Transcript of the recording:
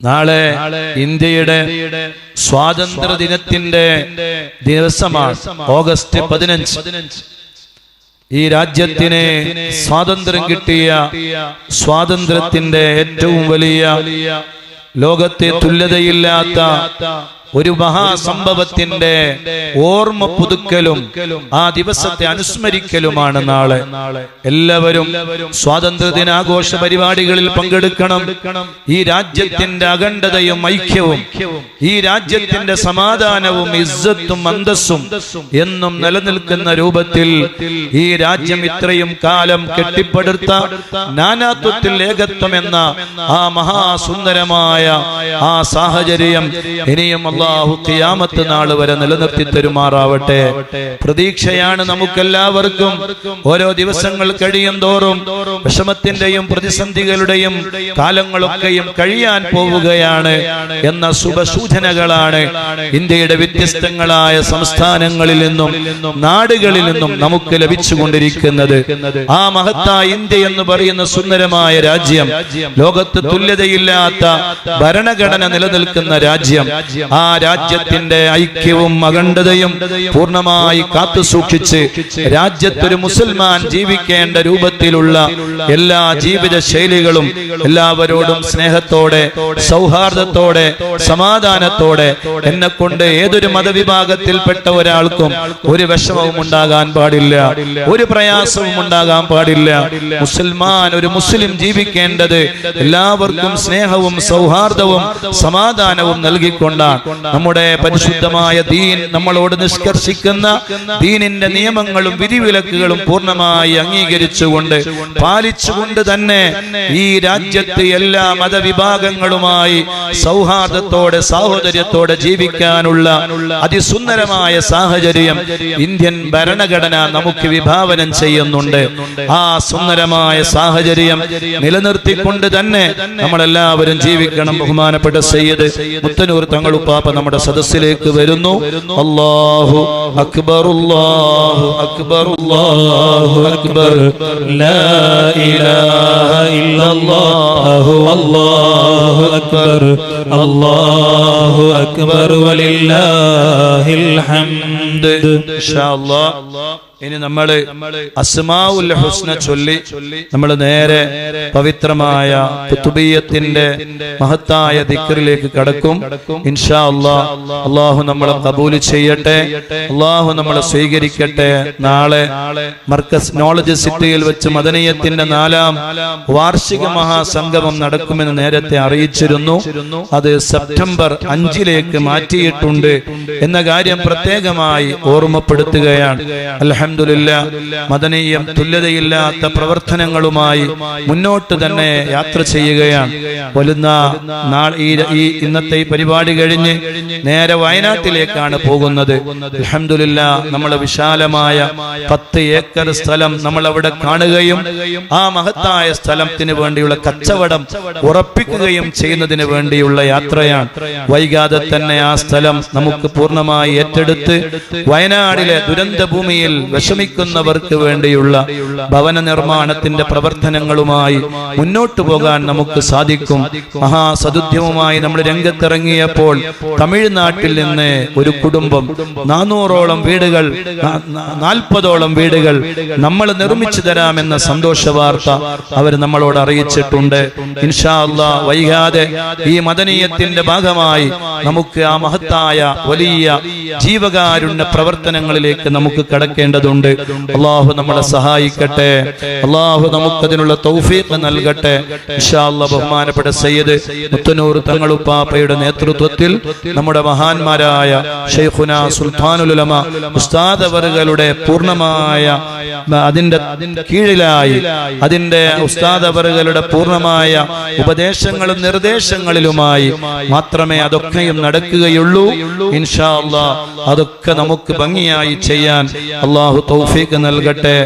നാളെ ഇന്ത്യയുടെ സ്വാതന്ത്ര്യ ദിനത്തിന്റെ ദിവസമാണ് ഓഗസ്റ്റ് പതിനഞ്ച്. ഈ രാജ്യത്തിന് സ്വാതന്ത്ര്യം കിട്ടിയ സ്വാതന്ത്ര്യത്തിന്റെ ഏറ്റവും വലിയ ലോകത്തെ തുല്യതയില്ലാത്ത ഒരു മഹാസംഭവത്തിന്റെ ഓർമ്മ പുതുക്കലും ആ ദിവസത്തെ അനുസ്മരിക്കലുമാണ് നാളെ. എല്ലാവരും സ്വാതന്ത്ര്യ ദിനാഘോഷ പരിപാടികളിൽ പങ്കെടുക്കണം. ഈ രാജ്യത്തിന്റെ അഖണ്ഡതയും ഐക്യവും ഈ രാജ്യത്തിന്റെ സമാധാനവും ഇസ്സത്തും അന്തസ്സും എന്നും നിലനിൽക്കുന്ന രൂപത്തിൽ ഈ രാജ്യം ഇത്രയും കാലം കെട്ടിപ്പടുത്ത നാനാത്വത്തിൽ ഏകത്വം എന്ന ആ മഹാസുന്ദരമായ ആ സാഹചര്യം ഇനിയും അള്ളാഹു ഖിയാമത്ത് നാൾ വരെ നിലനിർത്തി തരുമാറാവട്ടെ. പ്രതീക്ഷയാണ് നമുക്കെല്ലാവർക്കും. ഓരോ ദിവസങ്ങൾ കഴിയും തോറും വിഷമത്തിന്റെയും പ്രതിസന്ധികളുടെയും കാലങ്ങളൊക്കെയും കഴിയാൻ പോവുകയാണ് എന്ന ശുഭസൂചനകളാണ് ഇന്ത്യയുടെ വ്യത്യസ്തങ്ങളായ സംസ്ഥാനങ്ങളിൽ നിന്നും നാടുകളിൽ നിന്നും നമുക്ക് ലഭിച്ചുകൊണ്ടിരിക്കുന്നത് ആ മഹത്തായ ഇന്ത്യ എന്ന് പറയുന്ന സുന്ദരമായ രാജ്യം. ലോകത്ത് തുല്യതയില്ലാത്ത ഭരണഘടന നിലനിൽക്കുന്ന രാജ്യം. ആ രാജ്യത്തിന്റെ ഐക്യവും അഖണ്ഡതയും പൂർണമായി കാത്തു സൂക്ഷിച്ച് രാജ്യത്തൊരു മുസൽമാൻ ജീവിക്കേണ്ട രൂപത്തിലുള്ള എല്ലാ ജീവിത ശൈലികളും എല്ലാവരോടും സ്നേഹത്തോടെ സൗഹാർദ്ദത്തോടെ സമാധാനത്തോടെ എന്നെ കൊണ്ട് ഏതൊരു മതവിഭാഗത്തിൽപ്പെട്ട ഒരാൾക്കും ഒരു വിഷമവും ഉണ്ടാകാൻ പാടില്ല. ഒരു പ്രയാസവും ഉണ്ടാകാൻ പാടില്ല. മുസൽമാൻ ഒരു മുസ്ലിം ജീവിക്കേണ്ടത് എല്ലാവർക്കും സ്നേഹവും സൗഹാർദ്ദവും സമാധാനവും നൽകിക്കൊണ്ടാണ്. നമ്മുടെ പരിശുദ്ധമായ ദീൻ നമ്മളോട് നിഷ്കർഷിക്കുന്ന ദീനിന്റെ നിയമങ്ങളും വിധിവിലക്കുകളും പൂർണമായി അംഗീകരിച്ചുകൊണ്ട് പാലിച്ചുകൊണ്ട് തന്നെ ഈ രാജ്യത്ത് എല്ലാ മതവിഭാഗങ്ങളുമായി സൗഹാർദ്ദത്തോടെ സാഹോദര്യത്തോടെ ജീവിക്കാനുള്ള അതിസുന്ദരമായ സാഹചര്യം ഇന്ത്യൻ ഭരണഘടന നമുക്ക് വിഭാവനം ചെയ്യുന്നുണ്ട്. ആ സുന്ദരമായ സാഹചര്യം നിലനിർത്തിക്കൊണ്ട് തന്നെ നമ്മളെല്ലാവരും ജീവിക്കണം. ബഹുമാനപ്പെട്ട സയ്യദ് മുത്തനൂർ തങ്ങൾ ഉപ്പാപ്പ അപ്പൊ നമ്മുടെ സദസ്സിലേക്ക് വരുന്നു. അല്ലാഹു അക്ബർ അല്ലാഹു അക്ബർ അല്ലാഹു അക്ബർ. ലാ ഇലാഹ ഇല്ലല്ലാഹു അല്ലാഹു അക്ബർ. അല്ലാഹു അക്ബർ വലില്ലാഹിൽ ഹംദ്. ഇൻഷാ അല്ലാഹ് ഇനി നമ്മൾ അസ്മാഉൽ ഹുസ്ന ചൊല്ലി നമ്മൾ നേരെ പവിത്രമായ ഖുതുബിയത്തിന്റെ മഹത്തായ ദിക്റിലേക്ക് കടക്കും. ഇൻഷാ അല്ല അള്ളാഹു നമ്മളെ കബൂൽ ചെയ്യട്ടെ. അള്ളാഹു നമ്മളെ സ്വീകരിക്കട്ടെ. നാളെ മർക്കസ് നോളജ് സിറ്റിയിൽ വെച്ച് മദനീയത്തിന്റെ നാലാം വാർഷിക മഹാസംഗമം നടക്കുമെന്ന് നേരത്തെ അറിയിച്ചിരുന്നു. അത് സെപ്റ്റംബർ അഞ്ചിലേക്ക് മാറ്റിയിട്ടുണ്ട് എന്ന കാര്യം പ്രത്യേകമായി ഓർമ്മപ്പെടുത്തുകയാണ്. അലഹമില്ല മദനീയം തുല്യതയില്ലാത്ത പ്രവർത്തനങ്ങളുമായി മുന്നോട്ട് തന്നെ യാത്ര ചെയ്യുകയാണ്. വരുന്ന ഈ ഇന്നത്തെ ഈ പരിപാടി കഴിഞ്ഞ് നേരെ വയനാട്ടിലേക്കാണ് പോകുന്നത്. അലഹമില്ല നമ്മൾ വിശാലമായ പത്ത് ഏക്കർ സ്ഥലം നമ്മൾ അവിടെ കാണുകയും ആ മഹത്തായ സ്ഥലത്തിന് വേണ്ടിയുള്ള കച്ചവടം ഉറപ്പിക്കുകയും ചെയ്യുന്നതിന് വേണ്ടിയുള്ള യാത്രയാണ്. വൈകാതെ തന്നെ ആ സ്ഥലം നമുക്ക് പൂർണമായി ഏറ്റെടുത്ത് വയനാടിലെ ദുരന്ത ഭൂമിയിൽ വിഷമിക്കുന്നവർക്ക് വേണ്ടിയുള്ള ഭവന നിർമ്മാണത്തിന്റെ പ്രവർത്തനങ്ങളുമായി മുന്നോട്ടു പോകാൻ നമുക്ക് സാധിക്കും. മഹാസദുദ്ധ്യവുമായി നമ്മൾ രംഗത്തിറങ്ങിയപ്പോൾ തമിഴ്നാട്ടിൽ നിന്ന് ഒരു കുടുംബം നാനൂറോളം വീടുകൾ നാൽപ്പതോളം വീടുകൾ നമ്മൾ നിർമ്മിച്ചു തരാമെന്ന സന്തോഷ വാർത്ത അവർ നമ്മളോട് അറിയിച്ചിട്ടുണ്ട്. ഇൻഷാ വൈകാതെ ഈ മദനീയത്തിന്റെ ഭാഗമായി നമുക്ക് ആ മഹത്തായ വലിയ ജീവകാരുണ്യ പ്രവർത്തനങ്ങളിലേക്ക് നമുക്ക് കടക്കേണ്ടതുണ്ട്. അള്ളാഹു നമ്മളെ സഹായിക്കട്ടെ. അള്ളാഹു നമുക്കതിനുള്ള തൗഫീഖ് നൽകട്ടെ. ഇൻഷാ ബഹുമാനപ്പെട്ട സയ്യദ് മുത്തനൂർ തങ്ങളുപ്പാപ്പയുടെ നേതൃത്വത്തിൽ നമ്മുടെ മഹാന്മാരായ ഷെയ്ഖുന സുൽത്താനുലമ ഉസ്താദ് അവറുകളുടെ പൂർണമായ അതിന്റെ കീഴിലായി അതിന്റെ ഉസ്താദ് അവറുകളുടെ പൂർണമായ ഉപദേശങ്ങളും നിർദ്ദേശങ്ങളിലുമായി മാത്രമേ അതൊക്കെയും നടക്കുകയുള്ളൂ. ഇൻഷാ അതൊക്കെ നമുക്ക് ഭംഗിയായി ചെയ്യാൻ അള്ളാഹു തൗഫീഖ് നൽകട്ടെ.